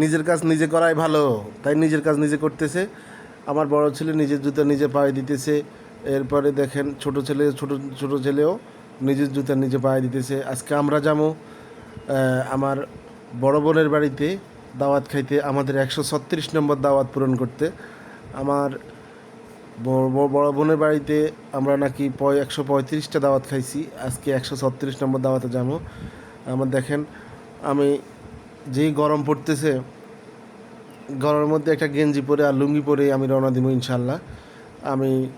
নিজের কাজ নিজে করাই ভালো, তাই নিজের কাজ নিজে করতেছে। আমার বড় ছেলে নিজের জুতা নিজে পায়ে দিতেছে, এরপরে দেখেন ছোট ছেলে, ছোট ছোট ছেলেও নিজের জুতা নিজে পায়ে দিতেছে। আজকে আমরা যাব আমার বড় বোনের বাড়িতে দাওয়াত খাইতে, আমাদের একশো ছত্রিশ নম্বর দাওয়াত পূরণ করতে। আমার বড় বোনের বাড়িতে আমরা নাকি পয়, একশো পঁয়ত্রিশটা দাওয়াত খাইছি, আজকে একশো ছত্রিশ নম্বর দাওয়াতে যাব। আমার দেখেন, আমি যেই গরম পড়তেছে, গরমের মধ্যে একটা গেঞ্জি পরে আর লুঙ্গি পরে আমি রওনা দিব ইনশাল্লাহ আমি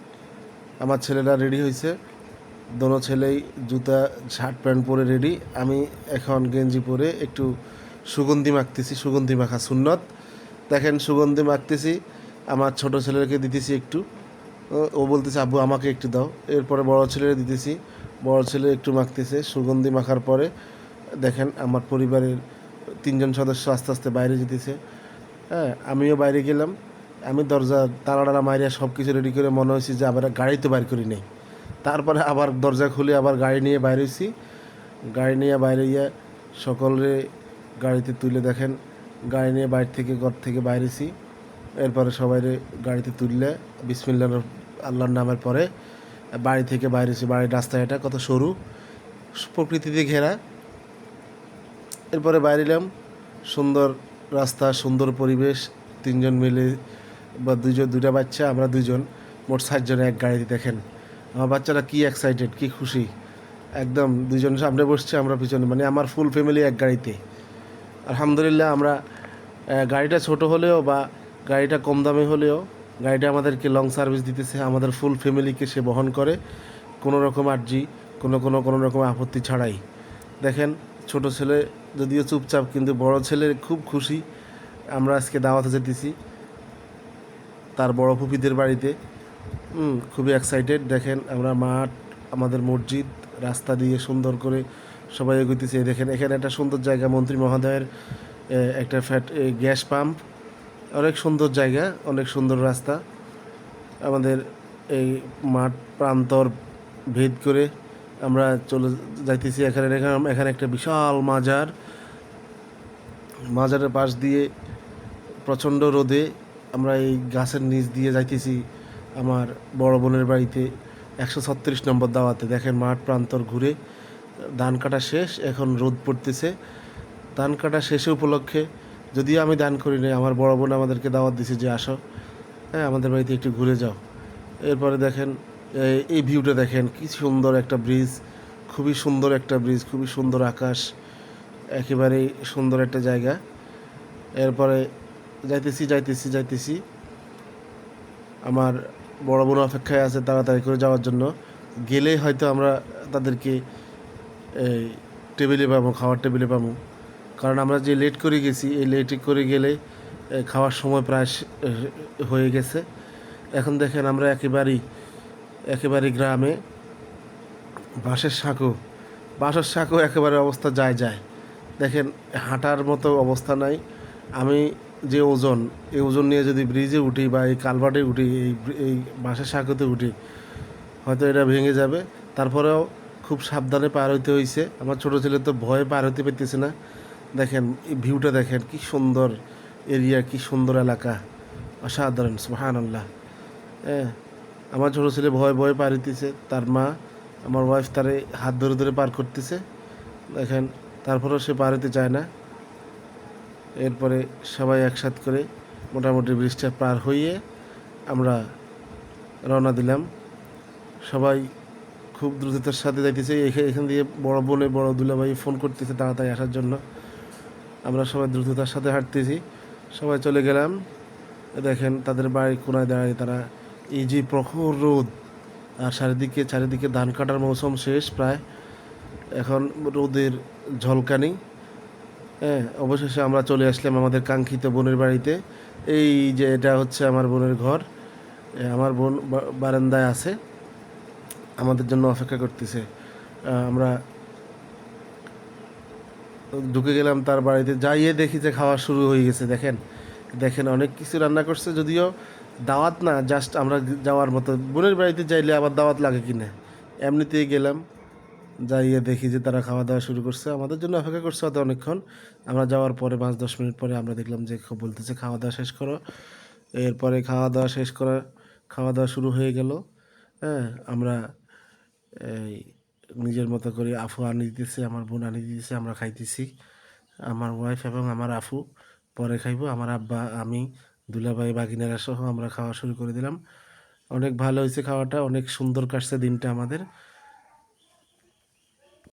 আমার ছেলেরা রেডি হয়েছে। দোনো ছেলেই জুতা শার্ট প্যান্ট পরে রেডি আমি এখন গেঞ্জি পরে একটু সুগন্ধি মাখতেছি, সুগন্ধি মাখা সুন্নত। দেখেন সুগন্ধি মাখতেছি, আমার ছোট ছেলেকে দিতেছি একটু। ও- বলতেছে, আব্বু, আমাকে একটু দাও। এরপরে বড় ছেলের দিতেছি। বড় ছেলে একটু মাখতেছে, সুগন্ধি মাখার পরে দেখেন আমার পরিবারের তিনজন সদস্য আস্তে আস্তে বাইরে যেতেছে। হ্যাঁ আমিও বাইরে গেলাম। আমি দরজা, তালাডালা মারিয়া সব কিছু রেডি করে মনে হয়েছে যে আবার গাড়ি তো বাইর করি নেই। তারপরে আবার দরজা খুলে আবার গাড়ি নিয়ে বাইরে হয়েছি। গাড়ি নিয়ে বাইরে গিয়ে সকলে গাড়িতে তুলে দেখেন। গাড়ি নিয়ে বাইরে থেকে ঘর থেকে বাইরেছি এরপরে সবাই গাড়িতে তুললে বিসমিল্লা আল্লাহর নামের পরে বাড়ি থেকে বাইরেছি বাড়ির রাস্তা এটা কত সরু। প্রকৃতিতে ঘেরা। এরপরে বাইরে এলাম সুন্দর রাস্তা, সুন্দর পরিবেশ, তিনজন মিলে বা দুজন দুটা বাচ্চা, আমরা দুজন মোট সাতজনে এক গাড়িতে, দেখেন। আমার বাচ্চারা কী এক্সাইটেড কী খুশি। একদম দুজন সামনে বসছে, আমরা পিছনে মানে আমার ফুল ফ্যামিলি এক গাড়িতে। আলহামদুলিল্লাহ, আমরা গাড়িটা ছোট হলেও বা গাড়িটা কম দামে হলেও গাড়িটা আমাদেরকে লং সার্ভিস দিতেছে, আমাদের ফুল ফ্যামিলিকে সে বহন করে। কোনো রকম আর্জি, কোনো কোনো কোনো রকম আপত্তি ছাড়াই। দেখেন, ছোট ছেলে যদিও চুপচাপ, কিন্তু বড় ছেলে খুব খুশি। আমরা আজকে দাওয়াতে যেতেছি তার বড় ফুপিদের বাড়িতে। খুবই এক্সাইটেড দেখেন, আমরা মাঠ, আমাদের মসজিদ, রাস্তা দিয়ে সুন্দর করে সবাই এগোতেছে দেখেন, এখানে একটা সুন্দর জায়গা, মন্ত্রী মহোদয়ের একটা ফ্যাট গ্যাস পাম্প। অনেক সুন্দর জায়গা, অনেক সুন্দর রাস্তা। আমাদের এই মাঠ প্রান্তর ভেদ করে আমরা চলে যাইতেছি এখানে এখানে একটা বিশাল মাজার। মাজারের পাশ দিয়ে প্রচণ্ড রোদে আমরা এই গাছের নিচ দিয়ে যাইতেছি আমার বড় বোনের বাড়িতে, একশো ছত্রিশ নম্বর দাওয়াতে। দেখেন মাঠ প্রান্তর ঘুরে ধান কাটা শেষ, এখন রোদ পড়তেছে। ধান কাটা শেষে উপলক্ষে যদিও আমি দান করি নাই আমার বড় বোন আমাদেরকে দাওয়াত দিছে যে আসো হ্যাঁ আমাদের বাড়িতে একটু ঘুরে যাও। এরপরে দেখেন এই- ভিউটা দেখেন, কি সুন্দর একটা ব্রিজ খুবই সুন্দর একটা ব্রিজ খুবই সুন্দর আকাশ, একেবারেই সুন্দর একটা জায়গা। এরপরে যাইতেছি যাইতেছি যাইতেছি। আমার বড় বোন অপেক্ষায় আছে তাড়াতাড়ি করে যাওয়ার জন্য। গেলে হয়তো আমরা তাদেরকে এই টেবিলে পাবো, খাওয়ার টেবিলে পাবো। কারণ আমরা যে লেট করে গেছি, এই লেট করে গেলে খাওয়ার সময় প্রায় হয়ে গেছে। এখন দেখেন আমরা একেবারেই একেবারে গ্রামে, বাঁশের সাঁকো বাঁশের সাঁকো একেবারে অবস্থা যায় যায়। দেখেন, হাঁটার মতো অবস্থা নাই। আমি যে ওজন, এই ওজন নিয়ে যদি ব্রিজে উঠি বা এই কালভার্টে উঠি, এই এই বাঁশের সাঁকোতে উঠি, হয়তো এটা ভেঙে যাবে। তারপরেও খুব সাবধানে পার হইতে হয়েছে আমার ছোটো ছেলে তো ভয়ে পার হতে পেতেছে না। দেখেন, এই ভিউটা দেখেন, কি সুন্দর এরিয়া, কি সুন্দর এলাকা। অসাধারণ সুহান আল্লাহ হ্যাঁ আমার ছোটো ছেলে ভয়ে ভয়ে পার হইতেছে, তার মা, আমার ওয়াইফ তারে হাত ধরে ধরে পার করতেছে। দেখেন, তারপরেও সে পার হতে চায় না। এরপরে সবাই একসাথ করে মোটামুটি ব্রিজটা পার হইয়ে আমরা রওনা দিলাম। সবাই খুব দ্রুততার সাথে যাইতেছে। এখা- এখান দিয়ে বড় বোনে বড় দুলাভাই ফোন করতেছে তাড়াতাড়ি আসার জন্য। আমরা সবাই দ্রুততার সাথে হাঁটতেছি। সবাই চলে গেলাম। দেখেন, তাদের বাড়ি কোনায় দাঁড়িয়ে তারা এই যে প্রখর রোদ, আর চারিদিকে চারিদিকে ধান কাটার মৌসুম শেষ প্রায়। এখন রোদের ঝলকানি। হ্যাঁ অবশেষে আমরা চলে আসলাম আমাদের কাঙ্ক্ষিত বোনের বাড়িতে। এই যে এটা হচ্ছে আমার বোনের ঘর। আমার বোন বারান্দায় আছে। আমাদের জন্য অপেক্ষা করতেছে। আমরা ঢুকে গেলাম তার বাড়িতে। যাইয়ে দেখি যে খাওয়া শুরু হয়ে গেছে, দেখেন। দেখেন, অনেক কিছু রান্না করছে যদিও দাওয়াত না জাস্ট আমরা যাওয়ার মতো। বোনের বাড়িতে যাইলে আবার দাওয়াত লাগে কি না এমনিতেই গেলাম, যাইয়ে দেখি যে তারা খাওয়া দাওয়া শুরু করছে। আমাদের জন্য অপেক্ষা করছে হয়তো অনেকক্ষণ। আমরা যাওয়ার পরে পাঁচ, দশ মিনিট পরে আমরা দেখলাম যে বলতেছে খাওয়া দাওয়া শেষ করো। এরপরে খাওয়া দাওয়া শেষ করা খাওয়া দাওয়া শুরু হয়ে গেল। হ্যাঁ আমরা এই নিজের মতো করে আফু আনি দিতেছে, আমার বোন আনি দিতেছে, আমরা খাইতেছি। আমার ওয়াইফ এবং আমার আফু, পরে খাইবো। আমার আব্বা, আমি দুলাভাই, বাগিনারা সহ আমরা খাওয়া শুরু করে দিলাম। অনেক ভালো হয়েছে খাওয়াটা, অনেক সুন্দর কাটছে দিনটা আমাদের।